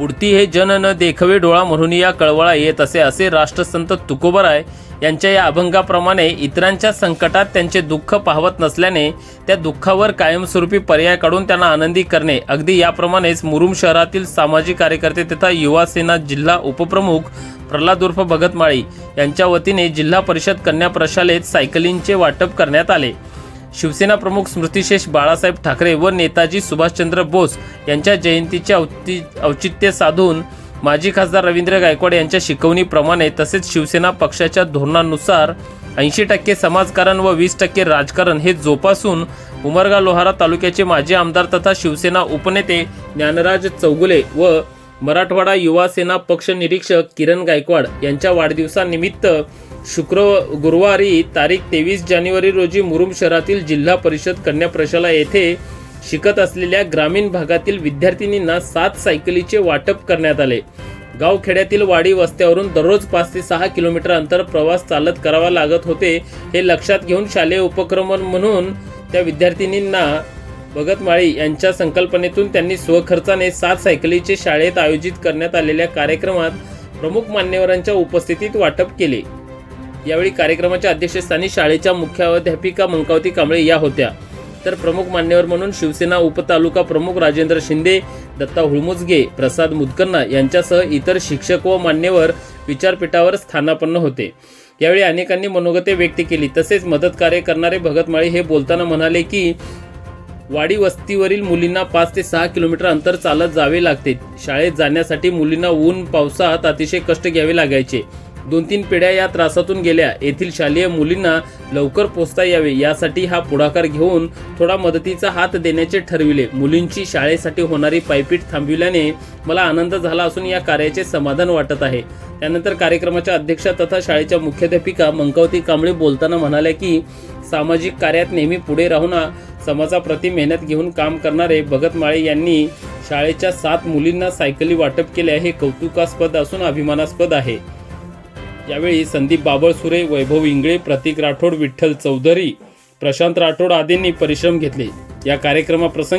बुडती हे जन न देखवे डोळा म्हणून या कळवळा येत असे असे राष्ट्रसंत तुकोबराय यांच्या या अभंगाप्रमाणे इतरांच्या संकटात त्यांचे दुःख पाहवत नसल्याने त्या दुःखावर कायमस्वरूपी पर्याय काढून त्यांना आनंदी करणे. अगदी याप्रमाणेच मुरुम शहरातील सामाजिक कार्यकर्ते तथा युवा सेना जिल्हा उपप्रमुख प्रल्हाद उर्फ भगतमाळी यांच्या वतीने जिल्हा परिषद कन्या प्रशालेत सायकलिंगचे वाटप करण्यात आले. शिवसेना प्रमुख स्मृतिशेष बाळासाहेब ठाकरे व नेताजी सुभाषचंद्र बोस यांच्या जयंतीचे औति औचित्य साधून माजी खासदार रवींद्र गायकवाड यांच्या शिकवणीप्रमाणे तसेच शिवसेना पक्षाच्या धोरणानुसार ऐंशी टक्के समाजकारण व वीस टक्के राजकारण हे जोपासून उमरगा लोहारा तालुक्याचे माजी आमदार तथा शिवसेना उपनेते ज्ञानराज चौगुले व मराठवाडा युवा सेना पक्ष निरीक्षक किरण गायकवाड यांच्या वाढदिवसानिमित्त शुक्र गुरुवारी तारीख तेवीस जानेवारी रोजी मुरुम शहरातील जिल्हा परिषद कन्या प्रशाला येथे शिकत असलेल्या ग्रामीण भागातील विद्यार्थिनींना सात सायकलीचे वाटप करण्यात आले. गावखेड्यातील वाडी वस्त्यावरून दररोज पाच ते सहा किलोमीटर अंतर प्रवास चालत करावा लागत होते हे लक्षात घेऊन शालेय उपक्रम म्हणून त्या विद्यार्थिनींना भगत माळी यांच्या संकल्पनेतून त्यांनी स्वखर्चाने सात सायकलीचे शाळेत आयोजित करण्यात आलेल्या कार्यक्रमात प्रमुख मान्यवरांच्या उपस्थितीत वाटप केले. यावेळी कार्यक्रमाच्या अध्यक्षस्थानी शाळेच्या मुख्याध्यापिका मंकावती कांबळे या होत्या. तर प्रमुख मान्यवर म्हणून शिवसेना उपतालुका प्रमुख राजेंद्र शिंदे दत्ता हुळमुजगे प्रसाद मुदकन्ना यांच्यासह इतर शिक्षक व मान्यवर विचारपीठावर स्थानापन्न होते. यावेळी अनेकांनी मनोगते व्यक्त केली. तसेच मदत कार्य करणारे भगतमाळे हे बोलताना म्हणाले की वाडी वस्तीवरील मुलींना पाच ते सहा किलोमीटर अंतर चालत जावे लागते. शाळेत जाण्यासाठी मुलींना ऊन पावसात अतिशय कष्ट घ्यावे लागायचे. दोन तीन पिढ्या या त्रासातून गेल्या. येथील शालेय मुलींना लवकर पोचता यावे यासाठी हा पुढाकार घेऊन थोडा मदतीचा हात देण्याचे ठरविले. मुलींची शाळेसाठी होणारी पायपीट थांबविल्याने मला आनंद झाला असून या कार्याचे समाधान वाटत आहे. त्यानंतर कार्यक्रमाच्या अध्यक्षा तथा शाळेच्या मुख्याध्यापिका मंकावती कांबळे बोलताना म्हणाल्या की सामाजिक कार्यात नेहमी पुढे राहून समाजाप्रती मेहनत घेऊन काम करणारे भगत माळे यांनी शाळेच्या सात मुलींना सायकली वाटप केल्या. हे कौतुकास्पद असून अभिमानास्पद आहे. यावेळी संदीप बाबळसुरे वैभव इंगळे प्रतीक राठोड विठ्ठल चौधरी प्रशांत राठोड आदींनी परिश्रम घेतले. या कार्यक्रमाप्रसंगी